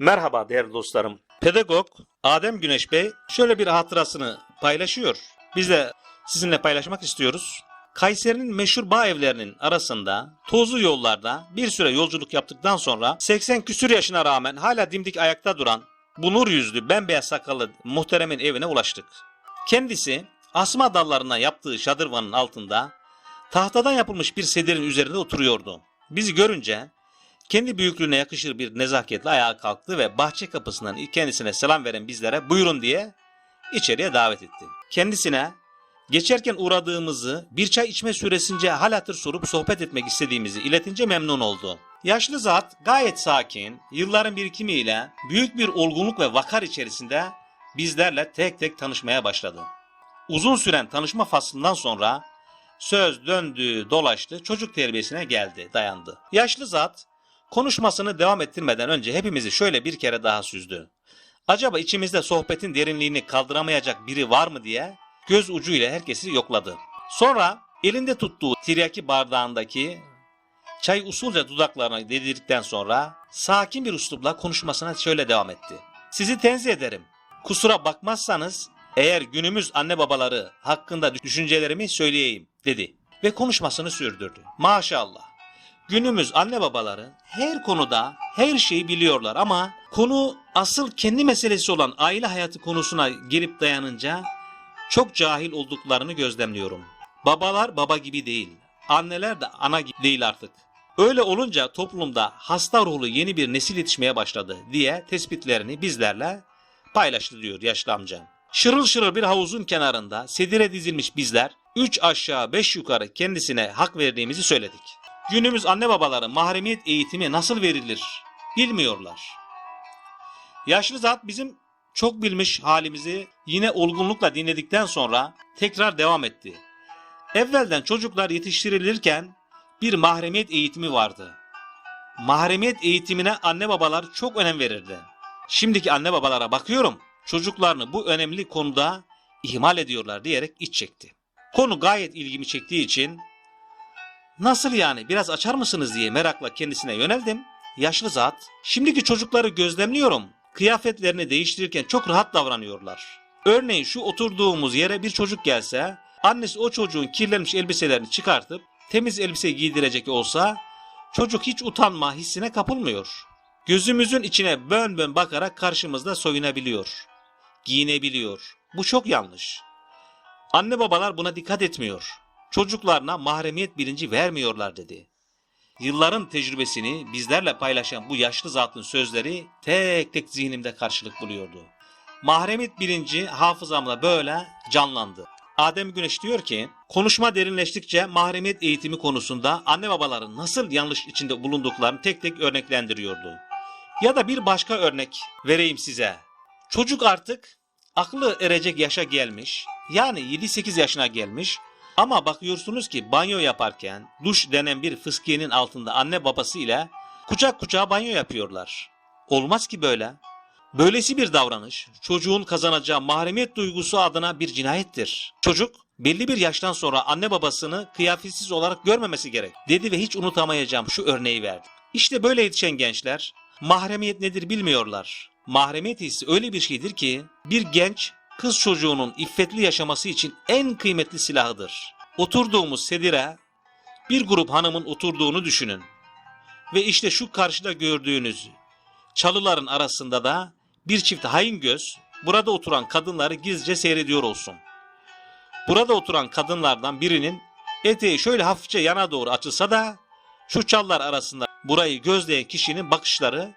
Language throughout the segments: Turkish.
Merhaba değerli dostlarım. Pedagog Adem Güneş Bey şöyle bir hatırasını paylaşıyor. Biz de sizinle paylaşmak istiyoruz. Kayseri'nin meşhur bağ evlerinin arasında tozlu yollarda bir süre yolculuk yaptıktan sonra 80 küsür yaşına rağmen hala dimdik ayakta duran bu nur yüzlü bembeyaz sakallı muhteremin evine ulaştık. Kendisi asma dallarından yaptığı şadırvanın altında tahtadan yapılmış bir sedirin üzerinde oturuyordu. Bizi görünce kendi büyüklüğüne yakışır bir nezaketle ayağa kalktı ve bahçe kapısından kendisine selam veren bizlere buyurun diye içeriye davet etti. Kendisine geçerken uğradığımızı bir çay içme süresince hal hatır sorup sohbet etmek istediğimizi iletince memnun oldu. Yaşlı zat gayet sakin, yılların birikimiyle büyük bir olgunluk ve vakar içerisinde bizlerle tek tek tanışmaya başladı. Uzun süren tanışma faslından sonra söz döndü dolaştı çocuk terbiyesine geldi dayandı. Yaşlı zat konuşmasını devam ettirmeden önce hepimizi şöyle bir kere daha süzdü. Acaba içimizde sohbetin derinliğini kaldıramayacak biri var mı diye göz ucuyla herkesi yokladı. Sonra elinde tuttuğu tiryaki bardağındaki çay usulca dudaklarına dedirdikten sonra sakin bir üslupla konuşmasına şöyle devam etti. Sizi tenzih ederim. Kusura bakmazsanız eğer günümüz anne babaları hakkında düşüncelerimi söyleyeyim dedi ve konuşmasını sürdürdü. Maşallah. Günümüz anne babaları her konuda her şeyi biliyorlar ama konu asıl kendi meselesi olan aile hayatı konusuna gelip dayanınca çok cahil olduklarını gözlemliyorum. Babalar baba gibi değil, anneler de ana gibi değil artık. Öyle olunca toplumda hasta ruhlu yeni bir nesil yetişmeye başladı diye tespitlerini bizlerle paylaştı diyor yaşlı amcam. Şırıl şırıl bir havuzun kenarında sedire dizilmiş bizler üç aşağı beş yukarı kendisine hak verdiğimizi söyledik. Günümüz anne babaları mahremiyet eğitimi nasıl verilir bilmiyorlar. Yaşlı zat bizim çok bilmiş halimizi yine olgunlukla dinledikten sonra tekrar devam etti. Evvelden çocuklar yetiştirilirken bir mahremiyet eğitimi vardı. Mahremiyet eğitimine anne babalar çok önem verirdi. Şimdiki anne babalara bakıyorum çocuklarını bu önemli konuda ihmal ediyorlar diyerek iç çekti. Konu gayet ilgimi çektiği için Nasıl yani biraz açar mısınız diye merakla kendisine yöneldim. Yaşlı zat, şimdiki çocukları gözlemliyorum. Kıyafetlerini değiştirirken çok rahat davranıyorlar. Örneğin şu oturduğumuz yere bir çocuk gelse, annesi o çocuğun kirlenmiş elbiselerini çıkartıp temiz elbise giydirecek olsa, çocuk hiç utanma hissine kapılmıyor. Gözümüzün içine bön bön bakarak karşımızda soyunabiliyor. Giyinebiliyor. Bu çok yanlış. Anne babalar buna dikkat etmiyor çocuklarına mahremiyet bilinci vermiyorlar dedi. Yılların tecrübesini bizlerle paylaşan bu yaşlı zatın sözleri tek tek zihnimde karşılık buluyordu. Mahremiyet bilinci hafızamda böyle canlandı. Adem Güneş diyor ki, konuşma derinleştikçe mahremiyet eğitimi konusunda anne babaların nasıl yanlış içinde bulunduklarını tek tek örneklendiriyordu. Ya da bir başka örnek vereyim size. Çocuk artık aklı erecek yaşa gelmiş, yani 7-8 yaşına gelmiş ama bakıyorsunuz ki banyo yaparken duş denen bir fıskiyenin altında anne babası ile kucak kucağa banyo yapıyorlar. Olmaz ki böyle. Böylesi bir davranış çocuğun kazanacağı mahremiyet duygusu adına bir cinayettir. Çocuk belli bir yaştan sonra anne babasını kıyafetsiz olarak görmemesi gerek dedi ve hiç unutamayacağım şu örneği verdi. İşte böyle yetişen gençler mahremiyet nedir bilmiyorlar. Mahremiyet hissi öyle bir şeydir ki bir genç kız çocuğunun iffetli yaşaması için en kıymetli silahıdır. Oturduğumuz sedire bir grup hanımın oturduğunu düşünün. Ve işte şu karşıda gördüğünüz çalıların arasında da bir çift hain göz burada oturan kadınları gizlice seyrediyor olsun. Burada oturan kadınlardan birinin eteği şöyle hafifçe yana doğru açılsa da şu çallar arasında burayı gözleyen kişinin bakışları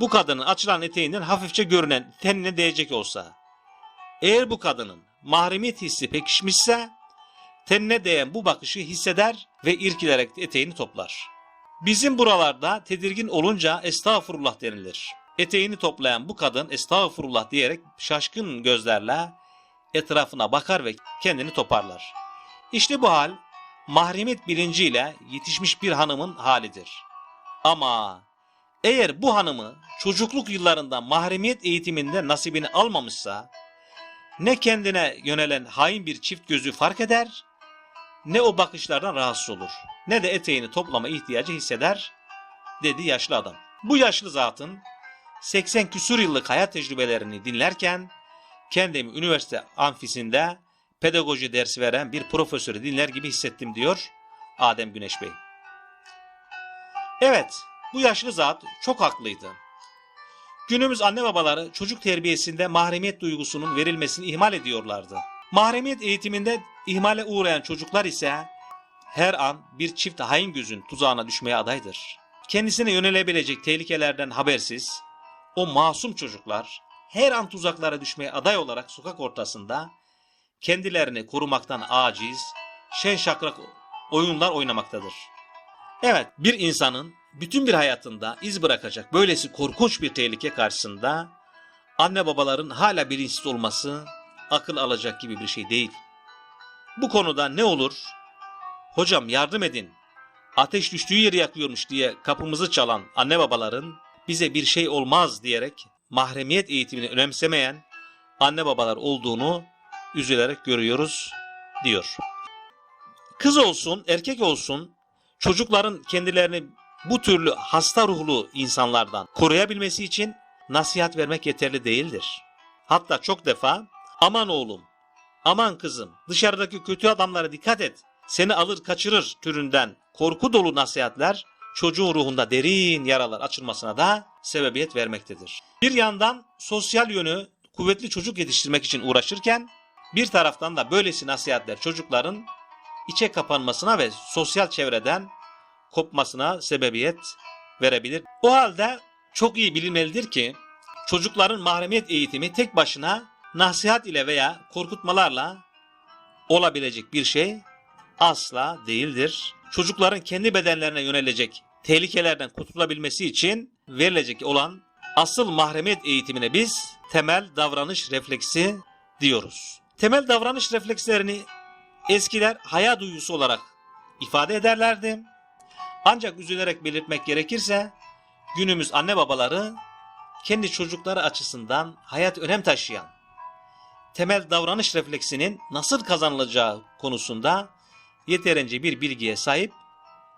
bu kadının açılan eteğinden hafifçe görünen tenine değecek olsa eğer bu kadının mahremiyet hissi pekişmişse tenine değen bu bakışı hisseder ve irkilerek eteğini toplar. Bizim buralarda tedirgin olunca estağfurullah denilir. Eteğini toplayan bu kadın estağfurullah diyerek şaşkın gözlerle etrafına bakar ve kendini toparlar. İşte bu hal mahremiyet bilinciyle yetişmiş bir hanımın halidir. Ama eğer bu hanımı çocukluk yıllarında mahremiyet eğitiminde nasibini almamışsa ne kendine yönelen hain bir çift gözü fark eder, ne o bakışlardan rahatsız olur, ne de eteğini toplama ihtiyacı hisseder, dedi yaşlı adam. Bu yaşlı zatın 80 küsur yıllık hayat tecrübelerini dinlerken kendimi üniversite amfisinde pedagoji dersi veren bir profesörü dinler gibi hissettim diyor Adem Güneş Bey. Evet, bu yaşlı zat çok haklıydı. Günümüz anne babaları çocuk terbiyesinde mahremiyet duygusunun verilmesini ihmal ediyorlardı. Mahremiyet eğitiminde ihmale uğrayan çocuklar ise her an bir çift hain gözün tuzağına düşmeye adaydır. Kendisine yönelebilecek tehlikelerden habersiz, o masum çocuklar her an tuzaklara düşmeye aday olarak sokak ortasında kendilerini korumaktan aciz, şen şakrak oyunlar oynamaktadır. Evet, bir insanın bütün bir hayatında iz bırakacak böylesi korkunç bir tehlike karşısında anne babaların hala bilinçsiz olması akıl alacak gibi bir şey değil. Bu konuda ne olur? Hocam yardım edin. Ateş düştüğü yeri yakıyormuş diye kapımızı çalan anne babaların bize bir şey olmaz diyerek mahremiyet eğitimini önemsemeyen anne babalar olduğunu üzülerek görüyoruz diyor. Kız olsun, erkek olsun çocukların kendilerini bu türlü hasta ruhlu insanlardan koruyabilmesi için nasihat vermek yeterli değildir. Hatta çok defa aman oğlum, aman kızım dışarıdaki kötü adamlara dikkat et, seni alır kaçırır türünden korku dolu nasihatler çocuğun ruhunda derin yaralar açılmasına da sebebiyet vermektedir. Bir yandan sosyal yönü kuvvetli çocuk yetiştirmek için uğraşırken bir taraftan da böylesi nasihatler çocukların içe kapanmasına ve sosyal çevreden kopmasına sebebiyet verebilir. O halde çok iyi bilinmelidir ki çocukların mahremiyet eğitimi tek başına nasihat ile veya korkutmalarla olabilecek bir şey asla değildir. Çocukların kendi bedenlerine yönelecek tehlikelerden kurtulabilmesi için verilecek olan asıl mahremiyet eğitimine biz temel davranış refleksi diyoruz. Temel davranış reflekslerini eskiler haya duygusu olarak ifade ederlerdi. Ancak üzülerek belirtmek gerekirse günümüz anne babaları kendi çocukları açısından hayat önem taşıyan temel davranış refleksinin nasıl kazanılacağı konusunda yeterince bir bilgiye sahip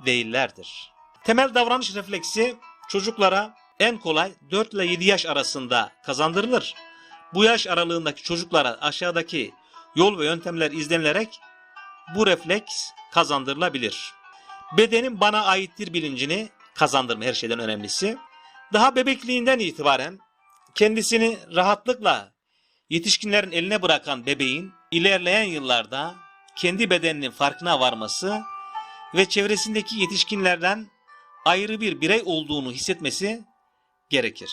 değillerdir. Temel davranış refleksi çocuklara en kolay 4 ile 7 yaş arasında kazandırılır. Bu yaş aralığındaki çocuklara aşağıdaki yol ve yöntemler izlenilerek bu refleks kazandırılabilir. Bedenim bana aittir bilincini kazandırma her şeyden önemlisi. Daha bebekliğinden itibaren kendisini rahatlıkla yetişkinlerin eline bırakan bebeğin ilerleyen yıllarda kendi bedeninin farkına varması ve çevresindeki yetişkinlerden ayrı bir birey olduğunu hissetmesi gerekir.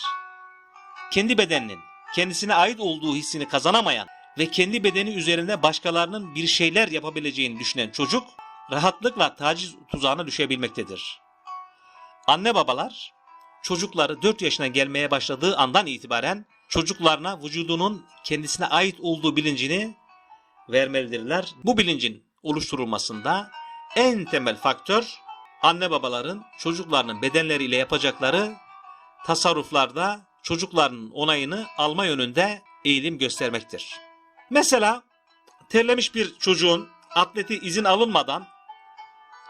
Kendi bedeninin kendisine ait olduğu hissini kazanamayan ve kendi bedeni üzerinde başkalarının bir şeyler yapabileceğini düşünen çocuk rahatlıkla taciz tuzağına düşebilmektedir. Anne babalar çocukları 4 yaşına gelmeye başladığı andan itibaren çocuklarına vücudunun kendisine ait olduğu bilincini vermelidirler. Bu bilincin oluşturulmasında en temel faktör anne babaların çocuklarının bedenleriyle yapacakları tasarruflarda çocuklarının onayını alma yönünde eğilim göstermektir. Mesela terlemiş bir çocuğun atleti izin alınmadan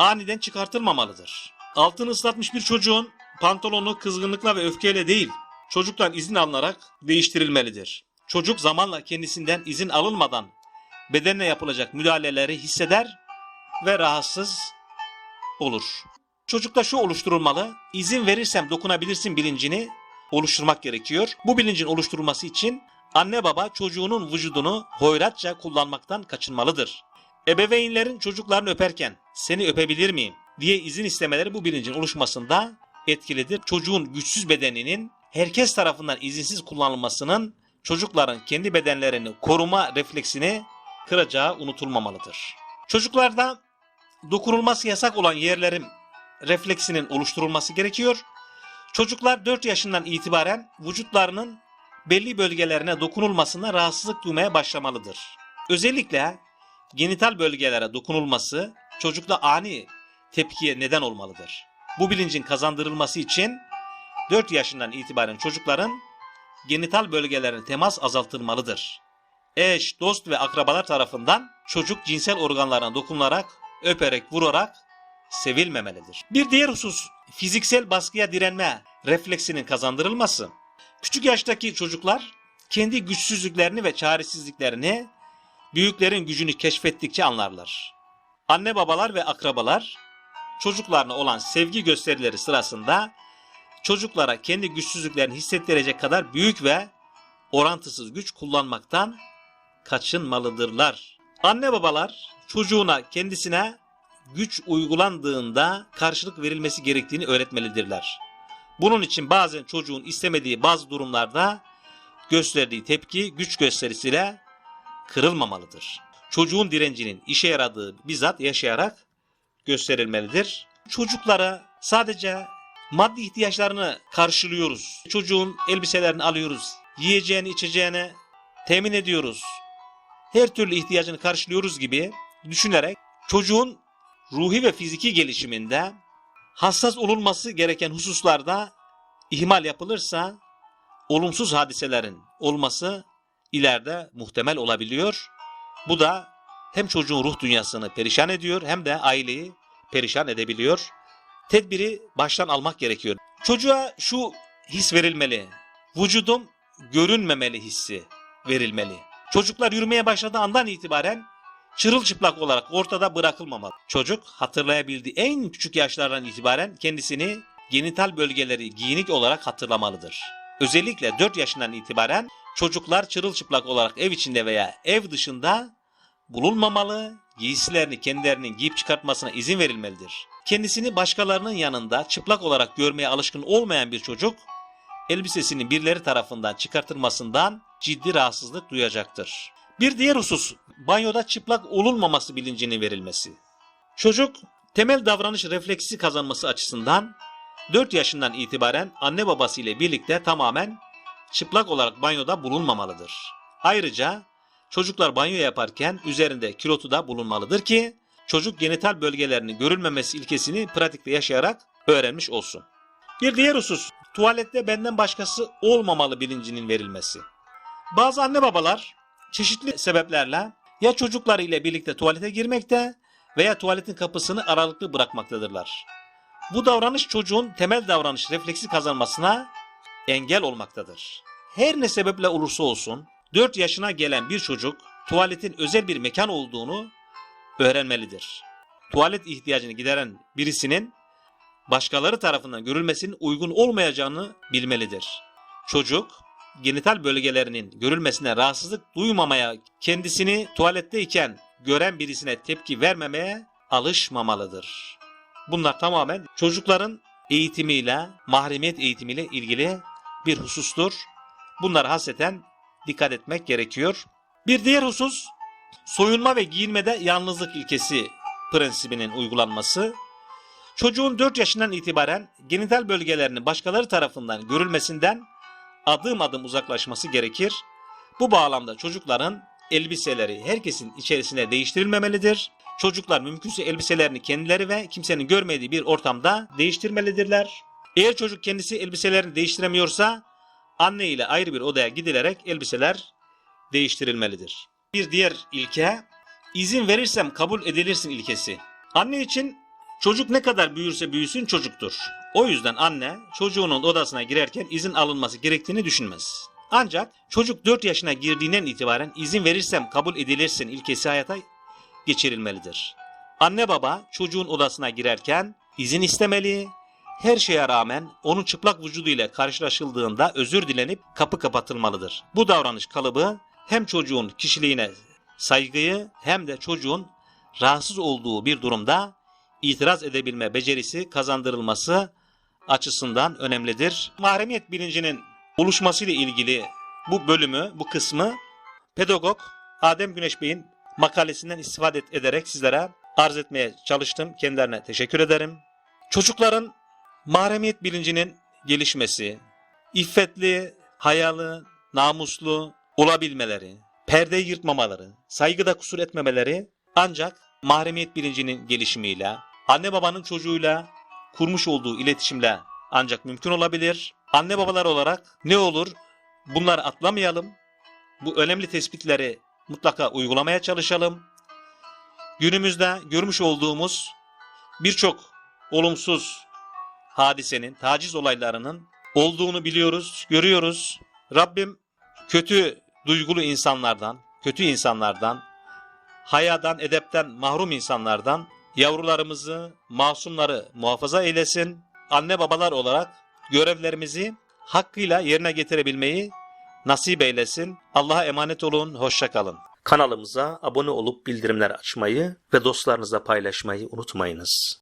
aniden çıkartılmamalıdır. Altını ıslatmış bir çocuğun pantolonu kızgınlıkla ve öfkeyle değil, çocuktan izin alınarak değiştirilmelidir. Çocuk zamanla kendisinden izin alınmadan bedenine yapılacak müdahaleleri hisseder ve rahatsız olur. Çocukta şu oluşturulmalı, izin verirsem dokunabilirsin bilincini oluşturmak gerekiyor. Bu bilincin oluşturulması için anne baba çocuğunun vücudunu hoyratça kullanmaktan kaçınmalıdır. Ebeveynlerin çocuklarını öperken seni öpebilir miyim diye izin istemeleri bu bilincin oluşmasında etkilidir. Çocuğun güçsüz bedeninin herkes tarafından izinsiz kullanılmasının çocukların kendi bedenlerini koruma refleksini kıracağı unutulmamalıdır. Çocuklarda dokunulması yasak olan yerlerin refleksinin oluşturulması gerekiyor. Çocuklar 4 yaşından itibaren vücutlarının belli bölgelerine dokunulmasına rahatsızlık duymaya başlamalıdır. Özellikle genital bölgelere dokunulması çocukta ani tepkiye neden olmalıdır. Bu bilincin kazandırılması için 4 yaşından itibaren çocukların genital bölgelerine temas azaltılmalıdır. Eş, dost ve akrabalar tarafından çocuk cinsel organlarına dokunularak, öperek, vurarak sevilmemelidir. Bir diğer husus fiziksel baskıya direnme refleksinin kazandırılması. Küçük yaştaki çocuklar kendi güçsüzlüklerini ve çaresizliklerini büyüklerin gücünü keşfettikçe anlarlar. Anne babalar ve akrabalar çocuklarına olan sevgi gösterileri sırasında çocuklara kendi güçsüzlüklerini hissettirecek kadar büyük ve orantısız güç kullanmaktan kaçınmalıdırlar. Anne babalar çocuğuna kendisine güç uygulandığında karşılık verilmesi gerektiğini öğretmelidirler. Bunun için bazen çocuğun istemediği bazı durumlarda gösterdiği tepki güç gösterisiyle kırılmamalıdır. Çocuğun direncinin işe yaradığı bizzat yaşayarak gösterilmelidir. Çocuklara sadece maddi ihtiyaçlarını karşılıyoruz. Çocuğun elbiselerini alıyoruz. Yiyeceğini, içeceğini temin ediyoruz. Her türlü ihtiyacını karşılıyoruz gibi düşünerek çocuğun ruhi ve fiziki gelişiminde hassas olunması gereken hususlarda ihmal yapılırsa olumsuz hadiselerin olması ileride muhtemel olabiliyor. Bu da hem çocuğun ruh dünyasını perişan ediyor hem de aileyi perişan edebiliyor. Tedbiri baştan almak gerekiyor. Çocuğa şu his verilmeli. Vücudum görünmemeli hissi verilmeli. Çocuklar yürümeye başladığı andan itibaren çırılçıplak olarak ortada bırakılmamalı. Çocuk hatırlayabildiği en küçük yaşlardan itibaren kendisini genital bölgeleri giyinik olarak hatırlamalıdır. Özellikle 4 yaşından itibaren çocuklar çırılçıplak olarak ev içinde veya ev dışında bulunmamalı, giysilerini kendilerinin giyip çıkartmasına izin verilmelidir. Kendisini başkalarının yanında çıplak olarak görmeye alışkın olmayan bir çocuk, elbisesinin birileri tarafından çıkartılmasından ciddi rahatsızlık duyacaktır. Bir diğer husus, banyoda çıplak olunmaması bilincinin verilmesi. Çocuk, temel davranış refleksi kazanması açısından 4 yaşından itibaren anne babası ile birlikte tamamen çıplak olarak banyoda bulunmamalıdır. Ayrıca çocuklar banyo yaparken üzerinde kilotu da bulunmalıdır ki çocuk genital bölgelerinin görülmemesi ilkesini pratikte yaşayarak öğrenmiş olsun. Bir diğer husus, tuvalette benden başkası olmamalı bilincinin verilmesi. Bazı anne babalar çeşitli sebeplerle ya çocukları ile birlikte tuvalete girmekte veya tuvaletin kapısını aralıklı bırakmaktadırlar. Bu davranış çocuğun temel davranış refleksi kazanmasına engel olmaktadır. Her ne sebeple olursa olsun 4 yaşına gelen bir çocuk tuvaletin özel bir mekan olduğunu öğrenmelidir. Tuvalet ihtiyacını gideren birisinin başkaları tarafından görülmesinin uygun olmayacağını bilmelidir. Çocuk genital bölgelerinin görülmesine rahatsızlık duymamaya, kendisini tuvaletteyken gören birisine tepki vermemeye alışmamalıdır. Bunlar tamamen çocukların eğitimiyle, mahremiyet eğitimiyle ilgili bir husustur. Bunlar hasreten dikkat etmek gerekiyor. Bir diğer husus soyunma ve giyinmede yalnızlık ilkesi prensibinin uygulanması. Çocuğun 4 yaşından itibaren genital bölgelerinin başkaları tarafından görülmesinden adım adım uzaklaşması gerekir. Bu bağlamda çocukların elbiseleri herkesin içerisine değiştirilmemelidir. Çocuklar mümkünse elbiselerini kendileri ve kimsenin görmediği bir ortamda değiştirmelidirler. Eğer çocuk kendisi elbiselerini değiştiremiyorsa anne ile ayrı bir odaya gidilerek elbiseler değiştirilmelidir. Bir diğer ilke izin verirsem kabul edilirsin ilkesi. Anne için çocuk ne kadar büyürse büyüsün çocuktur. O yüzden anne çocuğunun odasına girerken izin alınması gerektiğini düşünmez. Ancak çocuk 4 yaşına girdiğinden itibaren izin verirsem kabul edilirsin ilkesi hayata geçirilmelidir. Anne baba çocuğun odasına girerken izin istemeli, her şeye rağmen onun çıplak vücuduyla karşılaşıldığında özür dilenip kapı kapatılmalıdır. Bu davranış kalıbı hem çocuğun kişiliğine saygıyı hem de çocuğun rahatsız olduğu bir durumda itiraz edebilme becerisi kazandırılması açısından önemlidir. Mahremiyet bilincinin oluşmasıyla ilgili bu bölümü, bu kısmı pedagog Adem Güneş Bey'in makalesinden istifade ederek sizlere arz etmeye çalıştım. Kendilerine teşekkür ederim. Çocukların mahremiyet bilincinin gelişmesi, iffetli, hayalı, namuslu olabilmeleri, perdeyi yırtmamaları, saygıda kusur etmemeleri ancak mahremiyet bilincinin gelişimiyle, anne babanın çocuğuyla kurmuş olduğu iletişimle ancak mümkün olabilir. Anne babalar olarak ne olur bunları atlamayalım. Bu önemli tespitleri mutlaka uygulamaya çalışalım. Günümüzde görmüş olduğumuz birçok olumsuz hadisenin, taciz olaylarının olduğunu biliyoruz, görüyoruz. Rabbim kötü duygulu insanlardan, kötü insanlardan, hayadan, edepten mahrum insanlardan yavrularımızı, masumları muhafaza eylesin. Anne babalar olarak görevlerimizi hakkıyla yerine getirebilmeyi nasip eylesin. Allah'a emanet olun, hoşça kalın. Kanalımıza abone olup bildirimler açmayı ve dostlarınızla paylaşmayı unutmayınız.